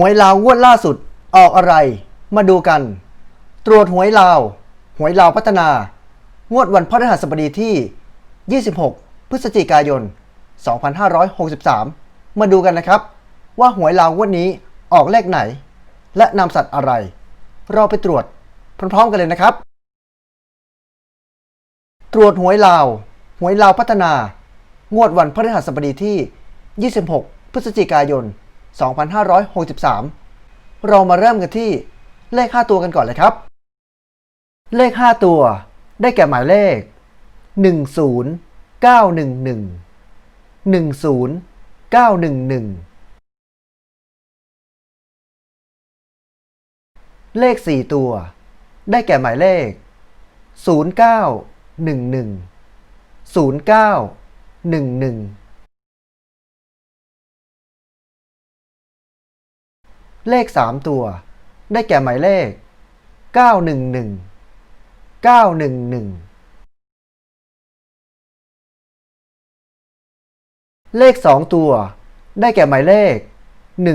หวยลาวงวดล่าสุดออกอะไร มาดูกัน ตรวจหวยลาว หวยลาวพัฒนา งวดวันพฤหัสบดีที่ 26 พฤศจิกายน 2563 มาดูกันนะครับ ว่าหวยลาวงวดนี้ออกเลขไหน และนำสัตว์อะไร เราไปตรวจพร้อมๆกันเลยนะครับ ตรวจหวยลาว หวยลาวพัฒนา งวดวันพฤหัสบดีที่ 26 พฤศจิกายน 2563 2563 เรามาเริ่มกันที่เลข 5 ตัวกันก่อนเลยครับ เลข 5 ตัว ได้แก่หมายเลข 10911 10911 เลข 4 ตัว ได้แก่หมายเลข 0911 0911 เลข 3 ตัว ได้แก่หมายเลข 911 911 เลข 2 ตัว ได้แก่หมายเลข 11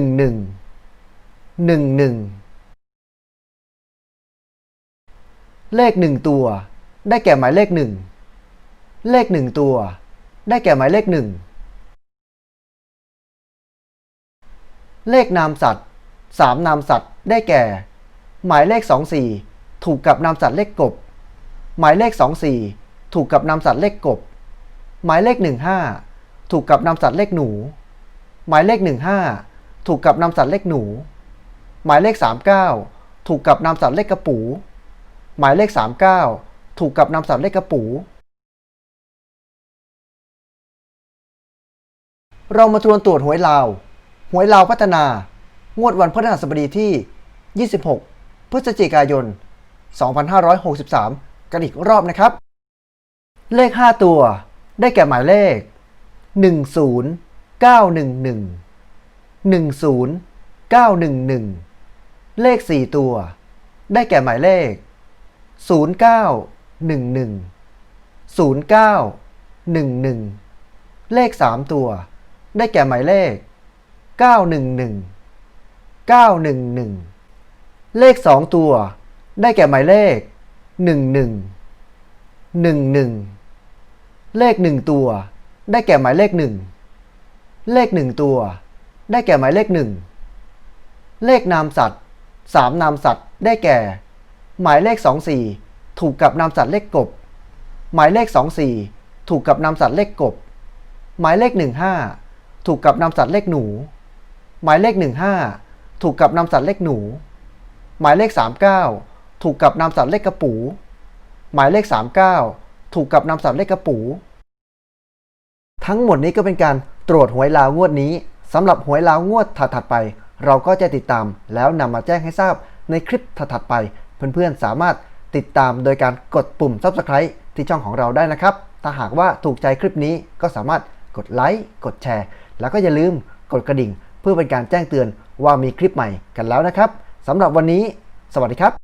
11 เลข 1 ตัว ได้แก่หมายเลข 1 เลข 1 ตัว ได้แก่หมายเลข 1 เลขนามสัตว์ 3นามสัตว์ได้แก่ หมายเลข 24 ถูกกับนามสัตว์เลขกบ หมายเลข 24 ถูกกับนามสัตว์เลขกบ หมายเลข 15 ถูกกับนามสัตว์เลขหนู หมายเลข 15 ถูกกับนามสัตว์เลขหนู หมายเลข 39 ถูกกับนามสัตว์เลขกระปู หมายเลข 39 ถูกกับนามสัตว์เลขกระปูเรามาทวนตรวจหวยลาว หวยลาวพัฒนา งวดวันพฤหัสบดีที่ 26 พฤศจิกายน 2563 กันอีกรอบนะครับ เลข 5 ตัว ได้แก่หมายเลข 10911 10911 เลข 4 ตัว ได้แก่หมายเลข 0911 0911 เลข 3 ตัว ได้แก่หมายเลข 911 911 เลข 2 ตัว ได้แก่หมายเลข 11 11 เลข 1 ตัว ได้แก่หมายเลข 1 เลข 1 ตัว ได้แก่หมายเลข 1 เลขนามสัตว์ 3 นามสัตว์ ได้แก่ หมายเลข 24 ถูกกับนามสัตว์เลขกบ หมายเลข 24 ถูกกับนามสัตว์เลขกบ หมายเลข 15 ถูกกับนามสัตว์เลขหนู หมายเลข 15 ถูกกับนามสัตว์เลขหนู หมายเลข 39 ถูกกับนามสัตว์เลขกระปู หมายเลข 39 ถูกกับนามสัตว์เลขกระปู ทั้งหมดนี้ก็เป็นการตรวจหวยลาวงวดนี้สำหรับหวยลาวงวดถัดๆไป เราก็จะติดตามแล้วนำมาแจ้งให้ทราบในคลิปถัดๆไป เพื่อนๆสามารถติดตามโดยการกดปุ่ม subscribe ที่ช่องของเราได้นะครับ ถ้าหากว่าถูกใจคลิปนี้ก็สามารถกดไลค์ กดแชร์ แล้วก็อย่าลืมกดกระดิ่ง เพื่อเป็นการแจ้งเตือนว่ามีคลิปใหม่กันแล้วนะครับสำหรับวันนี้ สวัสดีครับ